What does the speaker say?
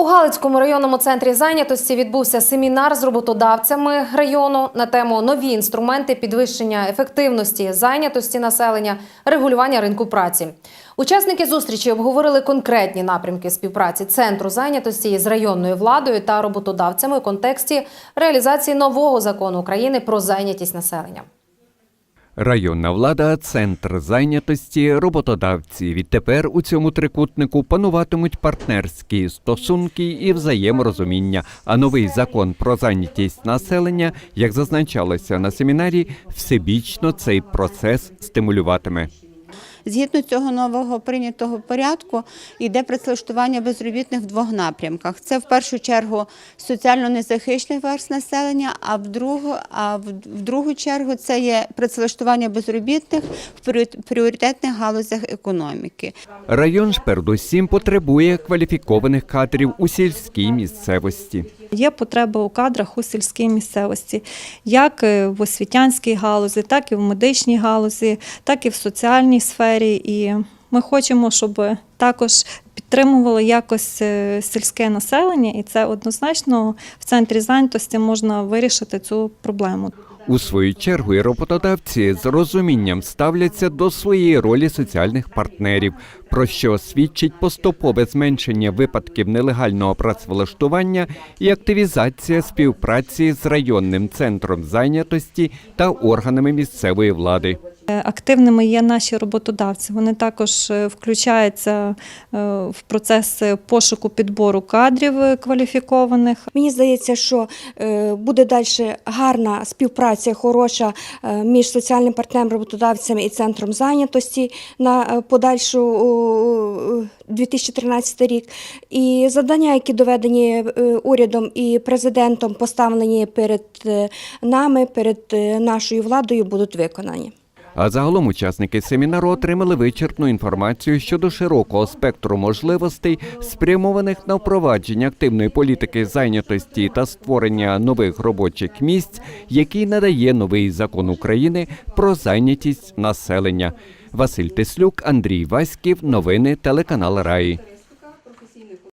У Галицькому районному центрі зайнятості відбувся семінар з роботодавцями району на тему нові інструменти підвищення ефективності зайнятості населення, регулювання ринку праці. Учасники зустрічі обговорили конкретні напрямки співпраці центру зайнятості з районною владою та роботодавцями у контексті реалізації нового закону України про зайнятість населення. Районна влада, центр зайнятості, роботодавці. Відтепер у цьому трикутнику пануватимуть партнерські стосунки і взаєморозуміння. А новий закон про зайнятість населення, як зазначалося на семінарі, всебічно цей процес стимулюватиме. Згідно цього нового прийнятого порядку йде працевлаштування безробітних в двох напрямках. Це в першу чергу соціально незахищених верст населення, а в другу, а в, в другу чергу це є працевлаштування безробітних в пріоритетних галузях економіки. Район ж передусім потребує кваліфікованих кадрів у сільській місцевості. Є потреба у кадрах у сільській місцевості, як е, в освітянській галузі, так і в медичній галузі, так і в соціальній сфері. І ми хочемо, щоб також підтримувало якось е, сільське населення, і це однозначно в центрі зайнятості можна вирішити цю проблему. У свою чергу і роботодавці з розумінням ставляться до своєї ролі соціальних партнерів, про що свідчить поступове зменшення випадків нелегального працевлаштування і активізація співпраці з районним центром зайнятості та органами місцевої влади. Е, Активними є наші роботодавці. Вони також е, включаються е, в процес пошуку підбору кадрів кваліфікованих. Мені здається, що буде далі гарна співпраця, хороша між соціальним партнером, роботодавцями і центром зайнятості на подальшу о, 2013 рік. І завдання, які доведені урядом і президентом, поставлені перед нами, перед нашою владою, будуть виконані. А загалом учасники семінару отримали вичерпну інформацію щодо широкого спектру можливостей, спрямованих на впровадження активної політики зайнятості та створення нових робочих місць, який надає новий закон України про зайнятість населення. Василь Теслюк, Андрій Васьків, новини телеканал Раї.